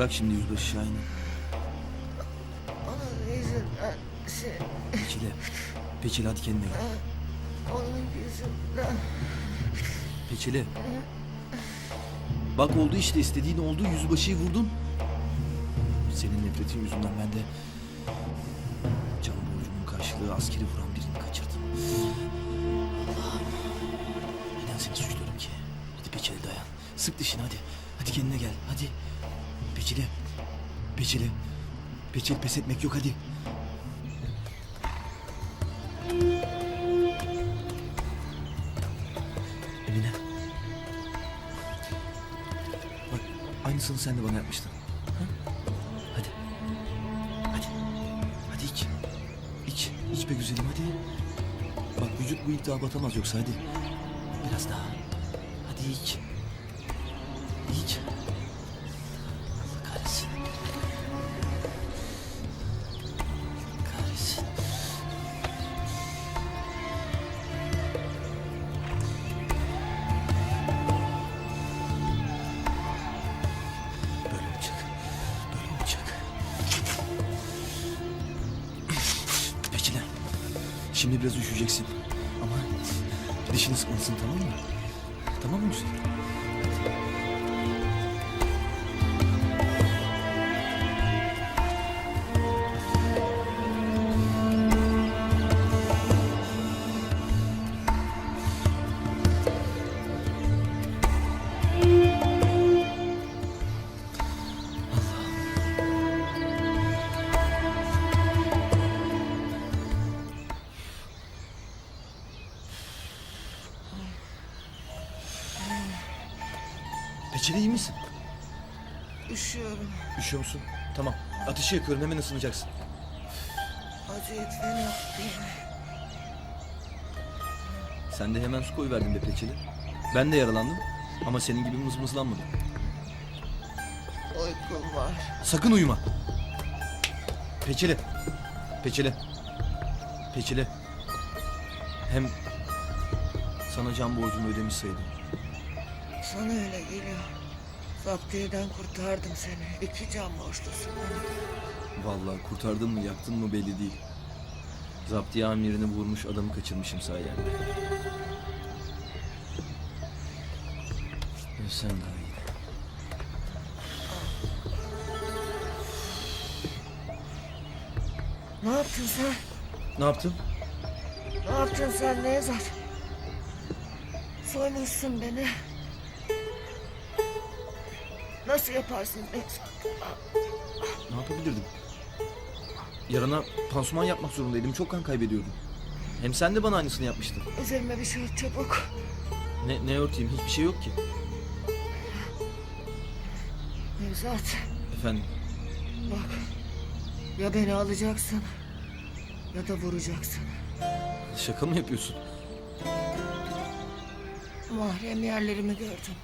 Bırak şimdi yüzbaşı Şahin'i. Onun yüzünden şey, Peçile. Peçile hadi kendine gel. onun yüzünden. Peçeli. Bak oldu işte istediğin oldu yüzbaşıyı vurdun. Senin nefretin yüzünden ben de can borcumun karşılığı askeri vuran birini kaçırdım. Allah'ım. Neden seni suçluyorum ki? Hadi Peçeli dayan. Sık dişini hadi. Hadi kendine gel hadi. Peçeli. Peçeli. Peçeli pes etmek yok hadi. Emine. Bak aynısını sen de bana yapmıştın. Ha? Hadi. Hadi. Hadi iç. İç. İç be güzelim hadi. Bak vücut bu iltihabı atamaz yoksa hadi. Biraz daha. Şimdi biraz üşüyeceksin. Ama dişini sıkmalısın tamam mı? Tamam mı güzel? Peçile iyi misin? Üşüyorum. Üşüyor musun? Tamam. Ateşi yakıyorum hemen ısınacaksın. Acıyet fena? Sen de hemen su koyuverdin be peçeli. Ben de yaralandım ama senin gibi mızmızlanmadım. Uykum var. Sakın uyuma. Peçeli. Peçeli. Peçeli. Hem sana can borcumu ödemiş sayılır. Sana öyle geliyor. Zaptiyeden kurtardım seni. İki can borçlusun bana. Vallahi kurtardın mı yaktın mı belli değil. Zaptiye amirini vurmuş adamı kaçırmışım sayende. Ölsen daha iyi. Ne yaptın sen? Ne yaptın? Ne yaptın sen Nevzat? Soymuşsun beni. Nasıl yaparsın Nevzat? Ne yapabilirdim? Yarına pansuman yapmak zorundaydım. Çok kan kaybediyordum. Hem sen de bana aynısını yapmıştın. Üzerime bir şey ört çabuk. Ne, ne örteyim? Hiçbir şey yok ki. Nevzat Efendim? bak. Ya beni alacaksın ya da vuracaksın. Şaka mı yapıyorsun? Mahrem yerlerimi gördüm.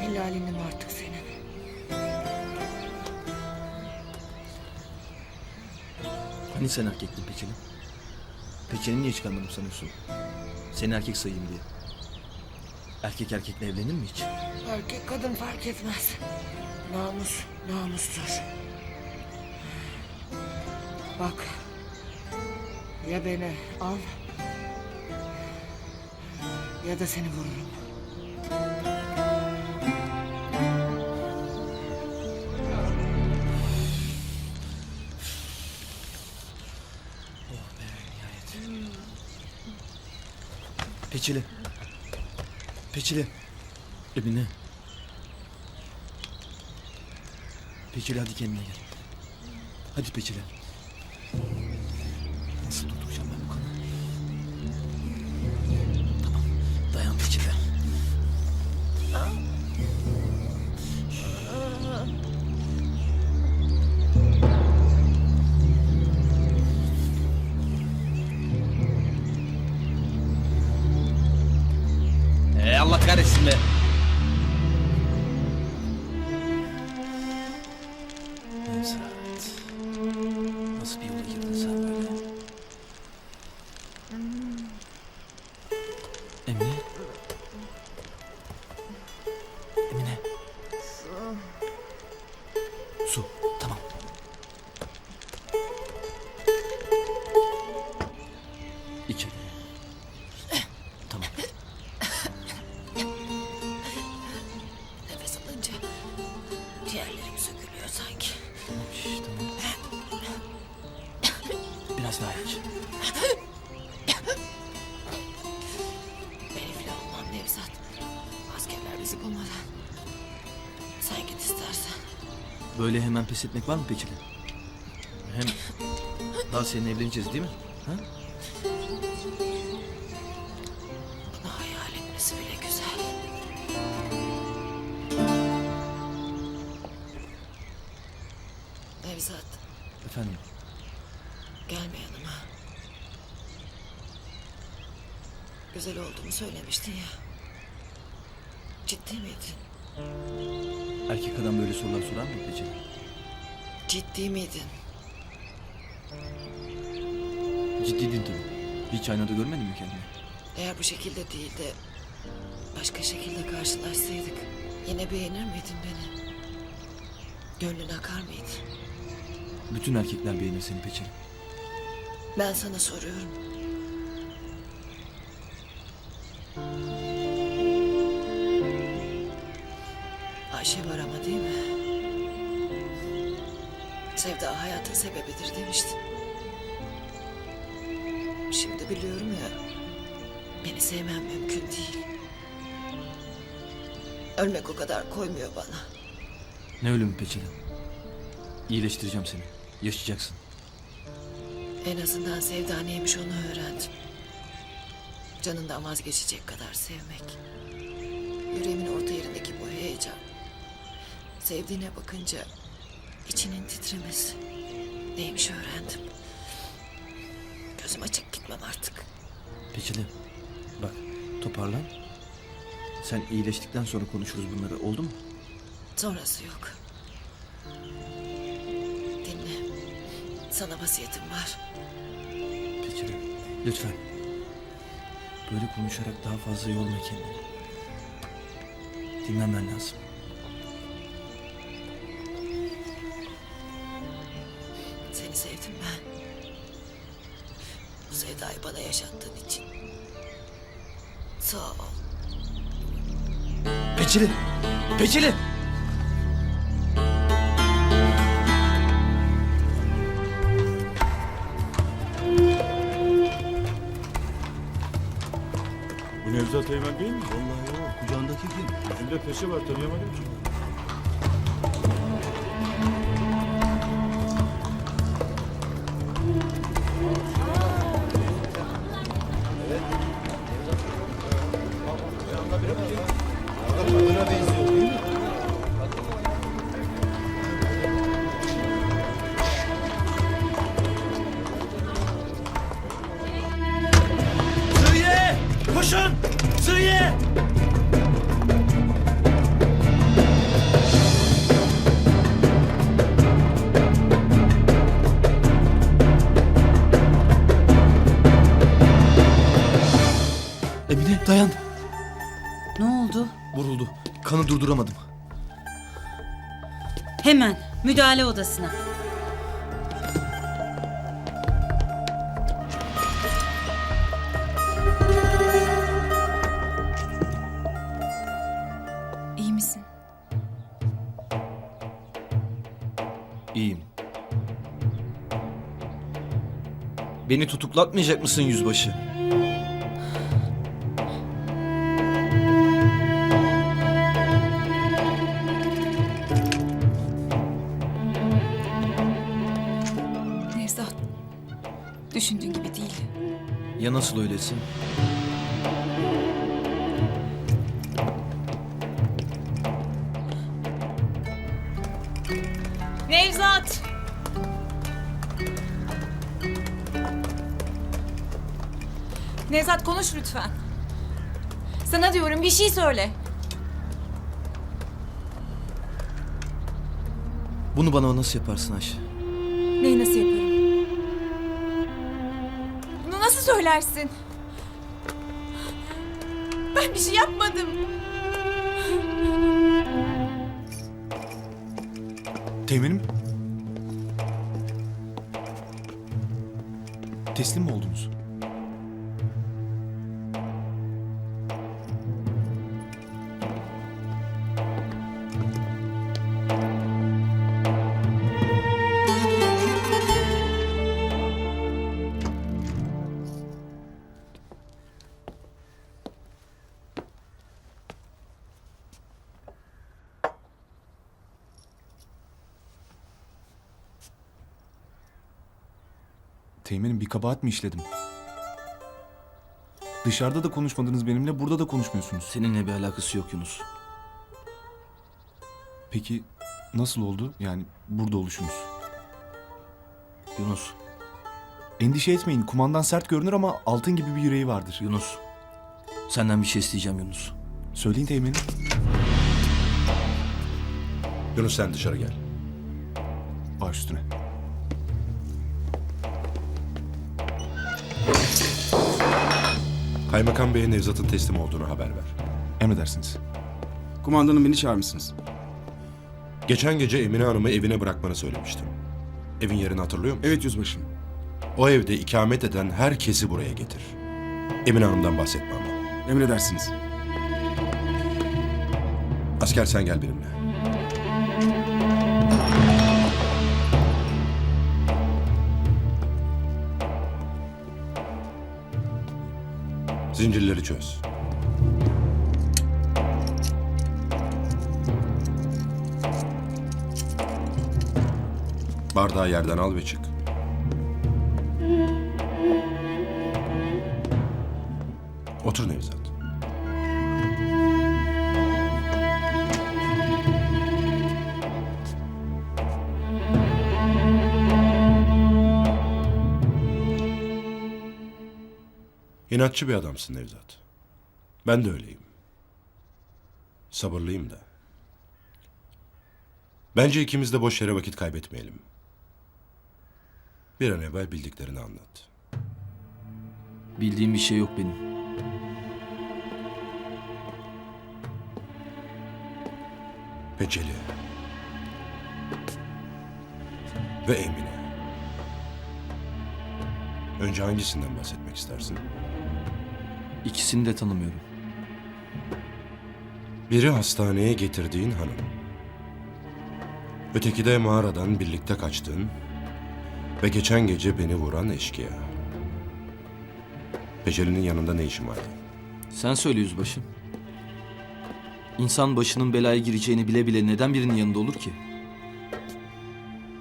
Helalinim artık Hani sen erkektin Peçeli? Peçeni niye çıkarmadım sanıyorsun? Seni erkek sayayım diye. Erkek erkekle evlenir mi hiç? Erkek kadın fark etmez. Namus namustur. Bak. Ya beni al ya da seni vururum. Peçeli. Peçeli. Emine. Peçeli hadi kendine gel. Hadi Peçeli. Daha iç. Benimle olmam Nevzat. Askerler bizi bulmadan. Sen git istersen. Böyle hemen pes etmek var mı peçeli? Hem daha seninle evleneceğiz değil mi? Ha? Olduğumu söylemiştin ya. Ciddi miydin? Erkek adam böyle sorular sorar mı peçeli? Ciddi miydin? Ciddiydin tabii. Hiç aynada görmedin mi kendini? Eğer bu şekilde değil de başka şekilde karşılaşsaydık yine beğenir miydin beni? Gönlün akar mıydı? Bütün erkekler beğenir seni peçeli. Ben sana soruyorum. Ayşe var ama değil mi? Sevda hayatın sebebidir demiştin. Şimdi biliyorum ya. Beni sevmem mümkün değil. Ölmek o kadar koymuyor bana. Ne ölümü peçeli? İyileştireceğim seni. Yaşayacaksın. En azından sevda neymiş onu öğrendim. Canından vazgeçecek kadar sevmek. Yüreğimin orta yerindeki bu heyecan. Sevdiğine bakınca içinin titremesi. Neymiş öğrendim. Gözüm açık gitmem artık. Peçeli. Bak toparlan. Sen iyileştikten sonra konuşuruz bunları oldu mu? Sonrası yok. Dinle. Sana vasiyetim var. Peçeli. Lütfen. Böyle konuşarak daha fazla yorma kendini. Dinlenmen lazım. Seni sevdim ben. Bu sevdayı bana yaşattığın için. Sağ ol. Peçeli! Peçeli! Bu Nevzat Eymen değil mi? Vallahi o kucağındaki kim? Yüzünde peşe var tanıyamadım ki. Hemen müdahale odasına. İyi misin? İyiyim. Beni tutuklatmayacak mısın yüzbaşı? Nasıl öylesin? Nevzat! Nevzat konuş lütfen. Sana diyorum bir şey söyle. Bunu bana nasıl yaparsın Ayşe? Neyi nasıl yaparım? Söylersin? Ben bir şey yapmadım. Teğmenim. Teslim mi oldunuz? Teğmenim bir kabahat mi işledim? Dışarıda da konuşmadınız benimle, burada da konuşmuyorsunuz. Seninle bir alakası yok Yunus. Peki nasıl oldu? Yani burada oluşunuz. Yunus, Endişe etmeyin, kumandan sert görünür ama altın gibi bir yüreği vardır. Yunus. Senden bir şey isteyeceğim Yunus. Söyleyin teğmenim. Yunus sen dışarı gel. Baş üstüne. Kaymakam Bey'e Nevzat'ın teslim olduğunu haber ver. Emredersiniz. Kumandanım beni çağırmışsınız. Geçen gece Emine Hanım'ı evine bırakmanı söylemiştim. Evin yerini hatırlıyor musun? Evet yüzbaşım. O evde ikamet eden herkesi buraya getir. Emine Hanım'dan bahsetme ama. Emredersiniz. Asker sen gel benimle. Zincirleri çöz. Bardağı yerden al ve çık. Otur Nevzat. İnatçı bir adamsın Nevzat. Ben de öyleyim. Sabırlıyım da. Bence ikimiz de boş yere vakit kaybetmeyelim. Bir an evvel bildiklerini anlat. Bildiğim bir şey yok benim. Peçeli. Ve Emine. Önce hangisinden bahsetmek istersin? İkisini de tanımıyorum. Biri hastaneye getirdiğin hanım. Öteki de mağaradan birlikte kaçtığın ve geçen gece beni vuran eşkıya. Peçeli'nin yanında ne işin vardı? Sen söyle yüzbaşı. İnsan başının belaya gireceğini bile bile neden birinin yanında olur ki?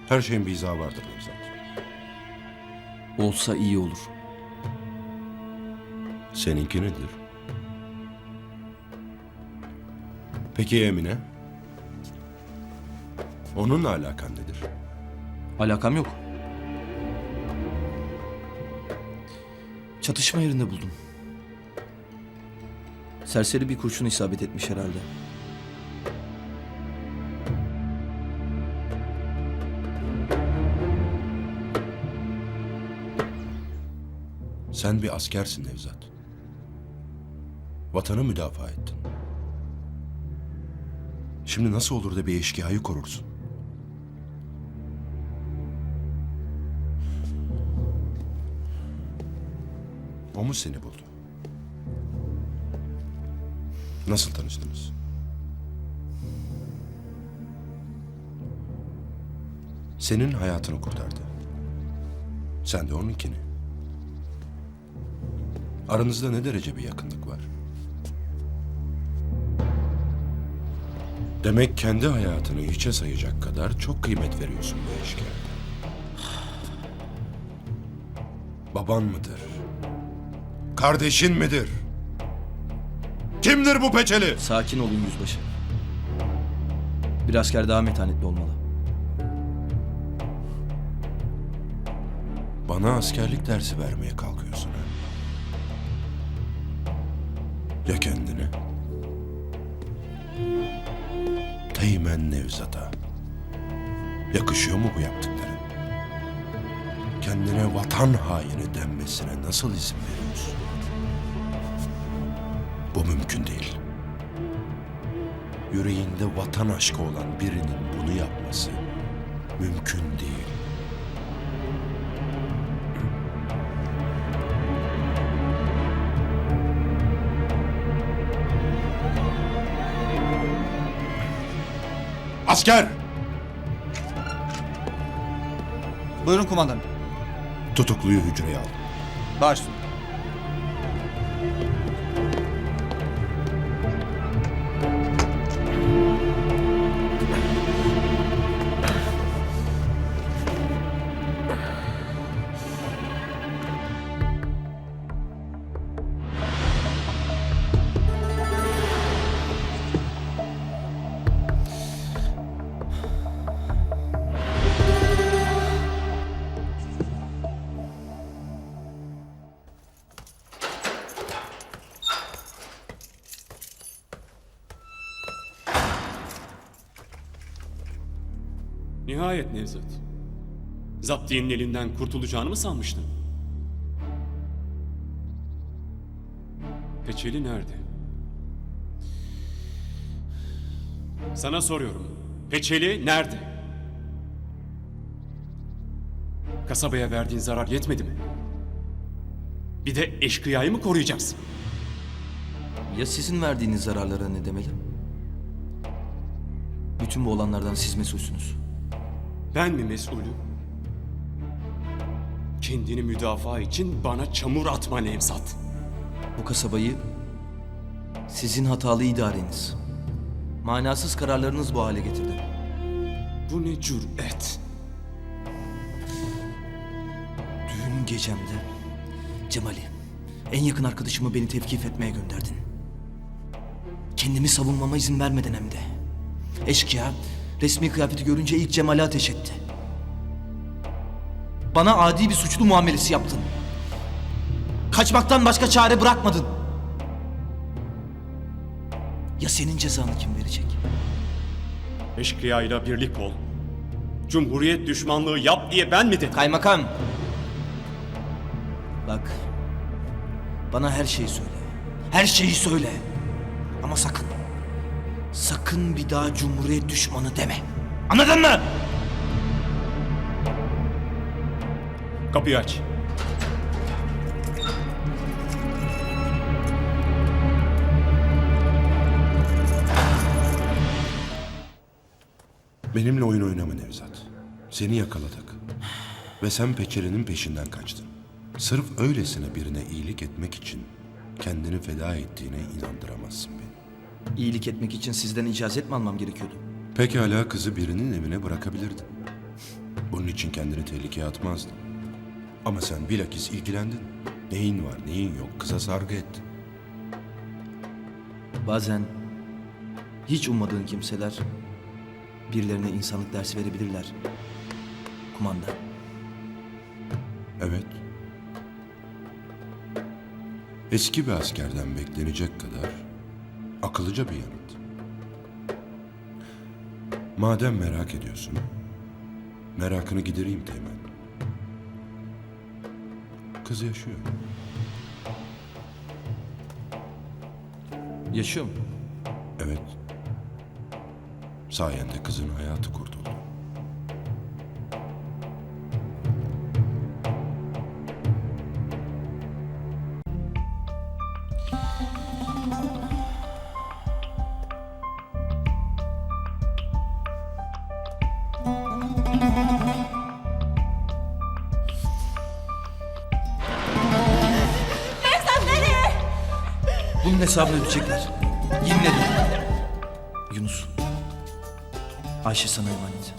Her şeyin bir izahı vardır Nevzat. Olsa iyi olur. Seninki nedir? Peki Emine? Onunla alakan nedir? Alakam yok. Çatışma yerinde buldum. Serseri bir kurşun isabet etmiş herhalde. Sen bir askersin Nevzat. Vatanı müdafaa ettin. Şimdi nasıl olur da bir eşkıyayı korursun? O mu seni buldu? Nasıl tanıştınız? Senin hayatını kurtardı. Sen de onunkini. Aranızda ne derece bir yakınlık var? Demek kendi hayatını hiçe sayacak kadar çok kıymet veriyorsun bu eşkıya. Baban mıdır? Kardeşin midir? Kimdir bu peçeli? Sakin olun yüzbaşı. Bir asker daha metanetli olmalı. Bana askerlik dersi vermeye kalkıyorsun ha? Ya kendine? Teğmen Nevzat'a. Yakışıyor mu bu yaptıkların? Kendine vatan haini denmesine nasıl izin veriyorsun? Bu mümkün değil. Yüreğinde vatan aşkı olan birinin bunu yapması mümkün değil. Asker! Buyurun kumandanım. Tutukluyu hücreye al. Baş Nihayet Nevzat. Zaptiyenin elinden kurtulacağını mı sanmıştın? Peçeli nerede? Sana soruyorum. Peçeli nerede? Kasabaya verdiğin zarar yetmedi mi? Bir de eşkıyayı mı koruyacaksın? Ya sizin verdiğiniz zararlara ne demeli? Bütün bu olanlardan siz mesulsünüz. Ben mi mesulüm? Kendini müdafaa için bana çamur atma Nevzat. Bu kasabayı sizin hatalı idareniz, manasız kararlarınız bu hale getirdi. Bu ne cüret? Düğün gecemde Cemal'i, en yakın arkadaşımı beni tevkif etmeye gönderdin. Kendimi savunmama izin vermeden hem de. Eşkıya resmi kıyafeti görünce ilk Cemal'e ateş etti. Bana adi bir suçlu muamelesi yaptın. Kaçmaktan başka çare bırakmadın. Ya senin cezanı kim verecek? Eşkıyayla birlik ol. Cumhuriyet düşmanlığı yap diye ben mi dedim? Kaymakam. Bak. Bana her şeyi söyle. Her şeyi söyle. Ama sakın. Sakın bir daha Cumhuriyet düşmanı deme. Anladın mı? Kapıyı aç. Benimle oyun oynama Nevzat. Seni yakaladık. Ve sen peçerenin peşinden kaçtın. Sırf öylesine birine iyilik etmek için kendini feda ettiğine inandıramazsın beni. İyilik etmek için sizden icazet mi almam gerekiyordu? Pekala kızı birinin evine bırakabilirdin. Bunun için kendini tehlikeye atmazdın. Ama sen bilakis ilgilendin. Neyin var neyin yok kıza sargı ettin. Bazen hiç ummadığın kimseler birilerine insanlık dersi verebilirler. Kumanda. Evet. Eski bir askerden beklenecek kadar akıllıca bir yanıt. Madem merak ediyorsun, merakını gidereyim Teğmen. Kız yaşıyor. Yaşıyor mu? Evet. Sayende kızın hayatı kurtuldu. Bunun hesabını ödeyecekler. Yemin ederim. Yunus. Ayşe sana emanet.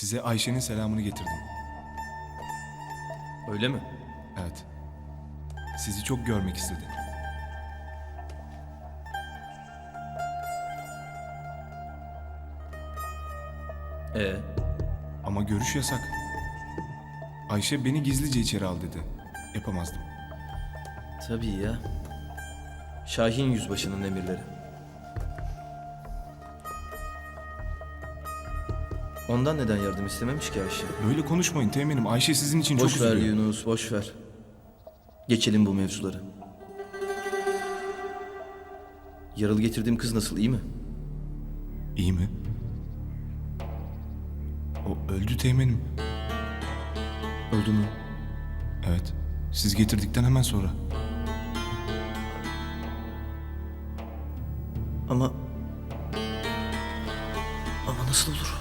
Size Ayşe'nin selamını getirdim. Öyle mi? Evet. Sizi çok görmek istedi. Ee, Ama görüş yasak. Ayşe beni gizlice içeri al dedi. Yapamazdım. tabii ya. Şahin Yüzbaşı'nın emirleri. Ondan neden yardım istememiş ki Ayşe? Böyle konuşmayın Teğmen'im. Ayşe sizin için Boş çok ver üzülüyor. Yunus, boş ver. Geçelim bu mevzuları. Yaralı getirdiğim kız nasıl, iyi mi? İyi mi? O öldü Teğmen'im. Öldü mü? Evet. Siz getirdikten hemen sonra. Ama... Ama nasıl olur?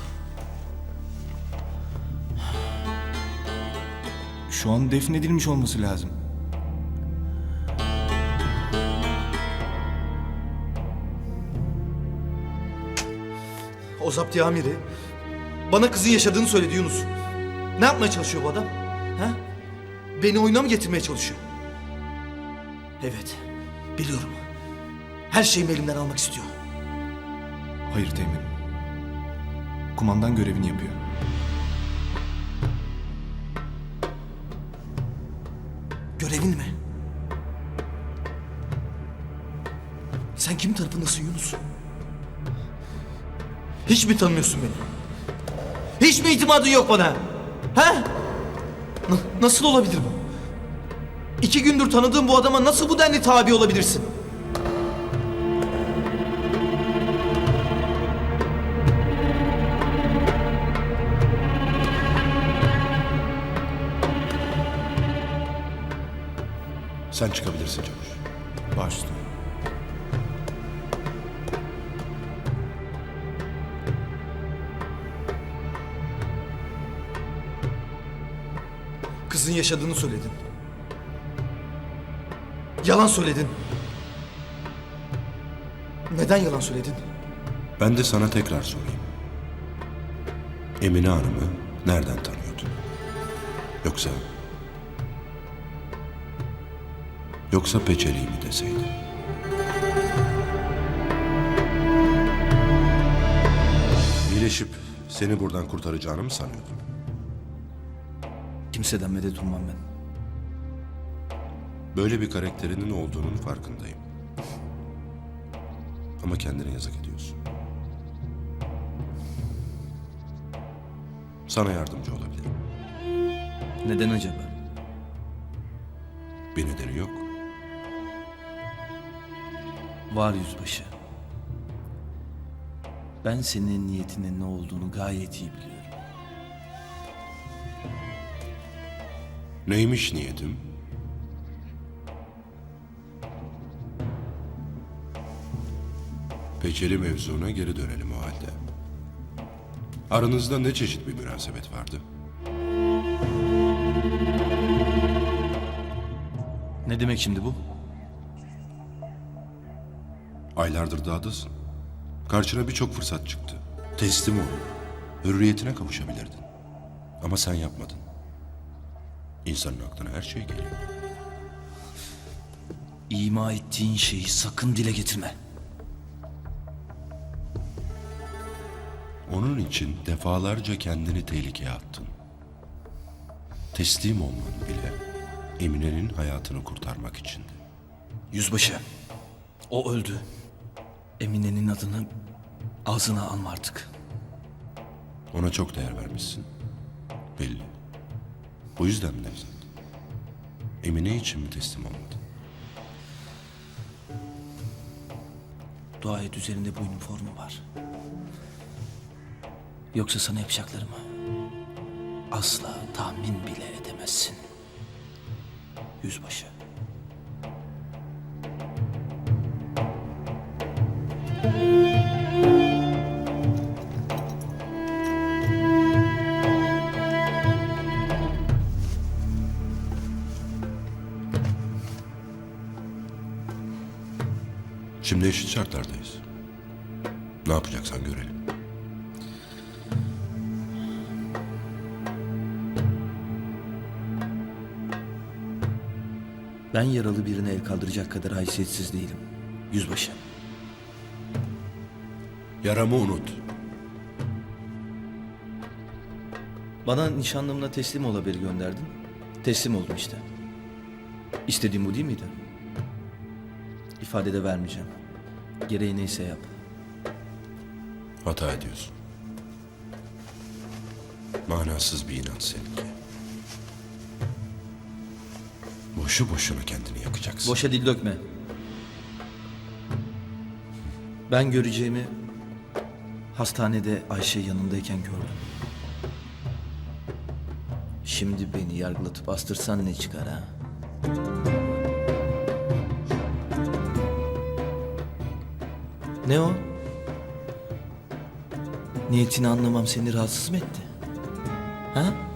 Şu an defnedilmiş olması lazım. O zaptiye amiri bana kızın yaşadığını söyledi Yunus. Ne yapmaya çalışıyor bu adam? Ha? Beni oyuna mı getirmeye çalışıyor? Evet, biliyorum. Her şeyimi elimden almak istiyor. Hayır Teğmen'im. Kumandan görevini yapıyor. Görevin mi? Sen kimin tarafındasın Yunus? Hiç mi tanımıyorsun beni? Hiç mi itimadın yok bana? Ha? N- nasıl olabilir bu? İki gündür tanıdığım bu adama nasıl bu denli tabi olabilirsin? Sen çıkabilirsin Çavuş. Baş üstüne. Kızın yaşadığını söyledin. Yalan söyledin. Neden yalan söyledin? Ben de sana tekrar sorayım. Emine Hanım'ı nereden tanıyordun? Yoksa... Yoksa Peçeli'yi mi deseydin? İyileşip seni buradan kurtaracağını mı sanıyordun? Kimseden medet ummam ben. Böyle bir karakterinin olduğunun farkındayım. Ama kendine yazık ediyorsun. Sana yardımcı olabilirim. Neden acaba? Bir nedeni yok. Var yüzbaşı. Ben senin niyetinin ne olduğunu gayet iyi biliyorum. Neymiş niyetim? Peçeli mevzuna geri dönelim o halde. Aranızda ne çeşit bir münasebet vardı? Ne demek şimdi bu? Aylardır dağdasın. Karşına birçok fırsat çıktı. Teslim ol. Hürriyetine kavuşabilirdin. Ama sen yapmadın. İnsanın aklına her şey geliyor. İma ettiğin şeyi sakın dile getirme. Onun için defalarca kendini tehlikeye attın. Teslim olman bile Emine'nin hayatını kurtarmak içindi. Yüzbaşı, o öldü. Emine'nin adını ağzına alma artık. Ona çok değer vermişsin. Belli. Bu yüzden mi Nevzat? Emine için mi teslim olmadın? Dua et üzerinde bu üniforma var. Yoksa sana yapacaklarımı asla tahmin bile edemezsin. Yüzbaşı. Ben yaralı birine el kaldıracak kadar haysiyetsiz değilim. Yüzbaşı. Yaramı unut. Bana nişanlımla teslim ol haberi gönderdin. Teslim oldum işte. İstediğim bu değil miydi? İfade de vermeyeceğim. Gereği neyse yap. Hata ediyorsun. Manasız bir inat seninki. Boşu boşuna kendini yakacaksın. Boşa dil dökme. Ben göreceğimi hastanede Ayşe yanındayken gördüm. Şimdi beni yargılatıp astırsan ne çıkar ha? Ne o? Niyetini anlamam seni rahatsız mı etti? Ha?